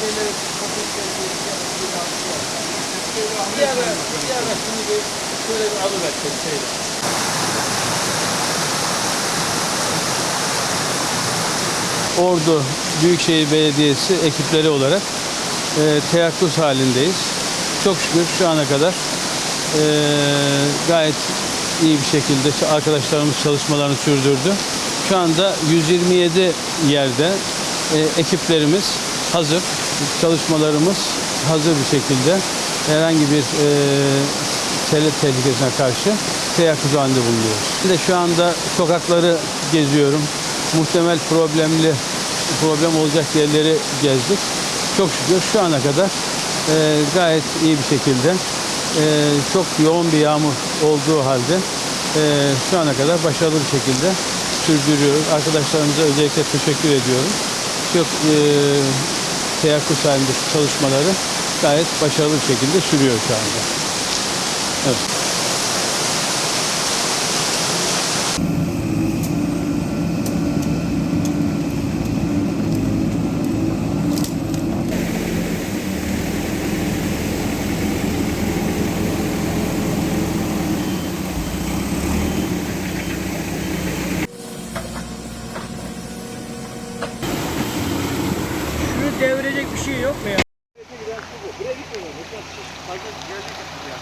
şeyleri bir ara, bir ara şunu bir şöyle bir. Ordu Büyükşehir Belediyesi ekipleri olarak e, teyakkuz halindeyiz. Çok şükür şu ana kadar e, gayet iyi bir şekilde arkadaşlarımız çalışmalarını sürdürdü. Şu anda 127 yerde e, ekiplerimiz hazır. Çalışmalarımız hazır bir şekilde herhangi bir e, sele tehlikesine karşı teyakkuz halinde bulunuyoruz. Bir de şu anda sokakları geziyorum. Muhtemel problemli problem olacak yerleri gezdik. Çok şükür şu ana kadar e, gayet iyi bir şekilde e, çok yoğun bir yağmur olduğu halde e, şu ana kadar başarılı bir şekilde sürdürüyoruz. Arkadaşlarımıza özellikle teşekkür ediyorum. Çok e, teyakkuz halindeki çalışmaları gayet başarılı bir şekilde sürüyor şu anda. Evet. devirecek bir şey yok mu ya? Buraya gitmiyor. Buraya gitmiyor. Buraya gitmiyor.